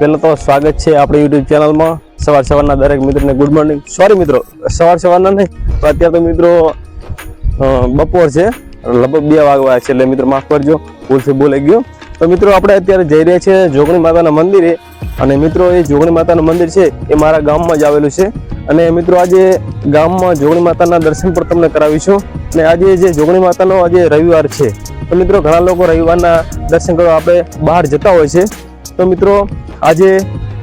પહેલાં તો સ્વાગત છે આપણી યુટ્યુબ ચેનલમાં. સવાર સવારના દરેક મિત્રોને ગુડ મોર્નિંગ સોરી મિત્રો, સવાર સવારના નહીં, પણ અત્યારે તો મિત્રો બપોર છે. લગભગ બે વાગવા છે એટલે મિત્રો માફ કરજો ભૂલથી બોલાઈ ગયો. તો મિત્રો આપણે અત્યારે જઈ રહ્યા છીએ જોગણી માતાના મંદિરે. અને મિત્રો એ જોગણી માતાનું મંદિર છે એ મારા ગામમાં જ આવેલું છે. અને મિત્રો આજે ગામમાં જોગણી માતાના દર્શન પણ તમને કરાવીશું. અને આજે જે જોગણી માતાનો આજે રવિવાર છે, તો મિત્રો ઘણા લોકો રવિવારના દર્શન કરવા આપણે બહાર જતા હોય છે. તો મિત્રો આજે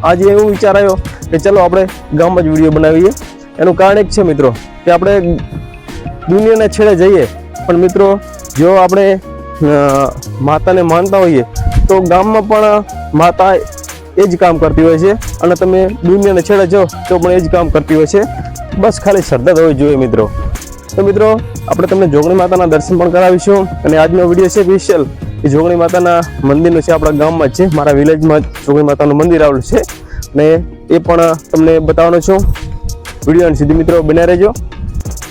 આજે એવું વિચાર આવ્યો કે ચલો આપણે ગામમાં જ વીડિયો બનાવીએ. એનું કારણ એક છે મિત્રો, કે આપણે દુનિયાના છેડે જઈએ. પણ મિત્રો, જો આપણે માતાને માનતા હોઈએ, તો ગામમાં પણ માતા એ જ કામ કરતી હોય છે. અને તમે દુનિયાને છેડે જાઓ તો પણ એ જ કામ કરતી હોય છે. બસ ખાલી શ્રદ્ધા હોવી જોઈએ મિત્રો. તો મિત્રો, આપણે તમને જોગણી માતાના દર્શન પણ કરાવીશું. અને આજનો વીડિયો છે સ્પેશિયલ એ જોગણી માતાના મંદિરનું છે, આપણા ગામમાં જ છે. મારા વિલેજમાં જોગણી માતાનું મંદિર આવેલું છે. અને એ પણ તમને બતાવવાનો છું. વીડિયો સીધી મિત્રો બન્યા રહેજો.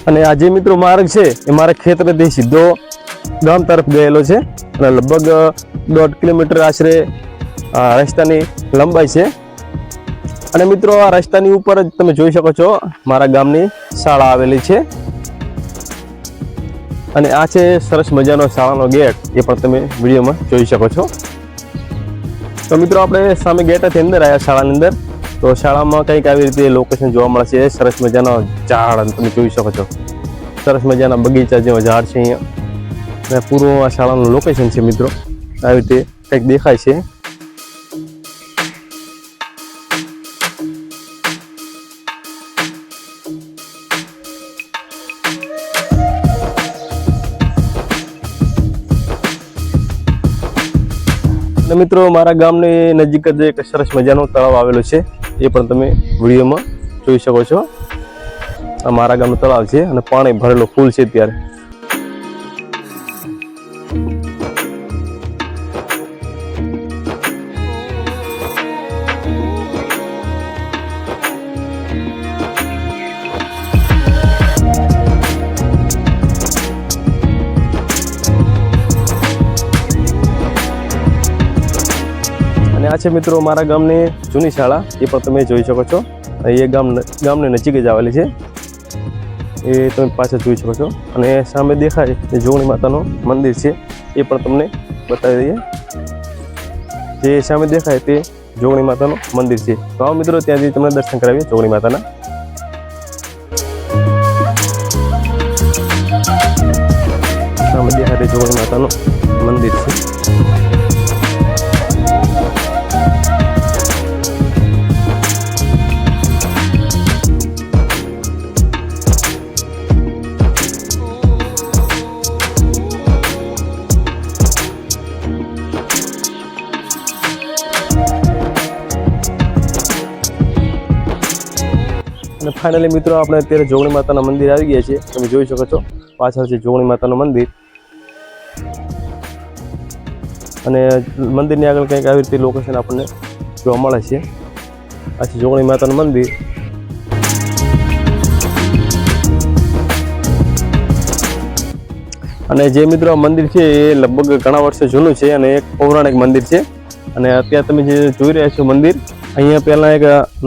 અને આ જે મિત્રો માર્ગ છે, એ મારા ખેતરથી સીધો ગામ તરફ ગયેલો છે. અને લગભગ દોઢ કિલોમીટર આશરે રસ્તાની લંબાઈ છે. અને મિત્રો, આ રસ્તાની ઉપર જ તમે જોઈ શકો છો, મારા ગામની શાળા આવેલી છે. અને આ છે સરસ મજાનો શાળાનો ગેટ. એ પણ તમે વિડીયોમાં જોઈ શકો છો. તો મિત્રો, આપણે સામે ગેટેથી અંદર આવ્યા શાળાની અંદર. તો શાળામાં કંઈક આવી રીતે લોકેશન જોવા મળે છે. સરસ મજાનો ઝાડ તમે જોઈ શકો છો. સરસ મજાના બગીચા જેવા ઝાડ છે અહીંયા. અને પૂરું શાળાનું લોકેશન છે મિત્રો. આવી રીતે કંઈક દેખાય છે. મિત્રો, મારા ગામની નજીક જ એક સરસ મજાનો તળાવ આવેલો છે. એ પણ તમે વિડીયોમાં જોઈ શકો છો. આ મારા ગામનું તળાવ છે અને પાણી ભરેલું ફૂલ છે ત્યારે અને આ છે મિત્રો મારા ગામની જૂની શાળા. એ પણ તમે જોઈ શકો છો. એ ગામ ગામની નજીક જ આવેલી છે. એ તમે પાછળ જોઈ શકો છો. અને સામે દેખાય એ જોગણી માતાનું મંદિર છે. એ પણ તમને બતાવી દઈએ. જે સામે દેખાય તે જોગણી માતાનું મંદિર છે. તો આવો મિત્રો ત્યાંથી તમને દર્શન કરાવીએ જોગણી માતાના. સામે દેખાય તે જોગણી માતાનું મંદિર છે. અને ફાઇનલી મિત્રો, આપણે અત્યારે જોગણી માતાના મંદિર આવી ગયા છીએ. તમે જોઈ શકો છો, પાછળ છે જોગણી માતાનું મંદિર. અને મંદિરની આગળ કંઈક આવી રીતે લોકેશન આપણને જોવા મળે છે. આ છે જોગણી માતાનું મંદિર. અને જે મિત્રો મંદિર છે, એ લગભગ ઘણા વર્ષો જૂનું છે અને એક પૌરાણિક મંદિર છે. અને અત્યારે તમે જે જોઈ રહ્યા છો મંદિર, અહીંયા પહેલાં એક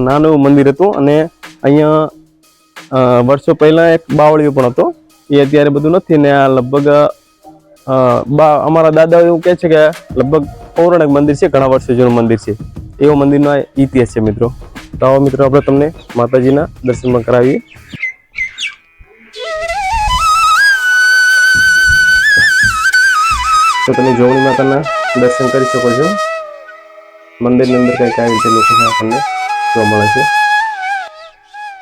નાનું મંદિર હતું અને અહીંયા વર્ષો પહેલાં એક બાવળિયો પણ હતો. એ અત્યારે બધું નથી ને આ લગભગ બા, અમારા દાદા એવું કહે છે કે લગભગ પૌરાણિક મંદિર છે, ઘણા વર્ષો જૂનું મંદિર છે. એવો મંદિરનો ઇતિહાસ છે મિત્રો. તો આવો મિત્રો આપણે તમને માતાજીના દર્શનમાં કરાવીએ. તો તમે જોવણી માતાના દર્શન કરી શકો છો. મંદિરની અંદર કંઈક આવી રીતે લોકો આપણને જોવા મળે છે.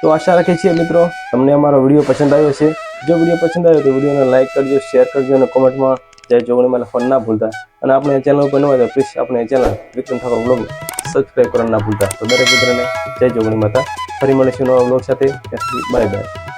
તો આશા રાખીએ છીએ મિત્રો, તમને અમારો વીડિયો પસંદ આવ્યો છે જો વીડિયો પસંદ આવ્યો તો વિડીયોને લાઈક કરજો શેર કરજો અને કોમેન્ટમાં જય જોગણીમાં ફોન ના ભૂલતા. અને આપણે ચેનલ ઉપર નવા તો પ્લીઝ આપણે channel Vikram Thakor blog subscribe કરવાનું ના ભૂલતા. તો દરેક મિત્રને જય જોગણી માતા. ફરી મળીશું નવા બ્લોગ સાથે. Bye bye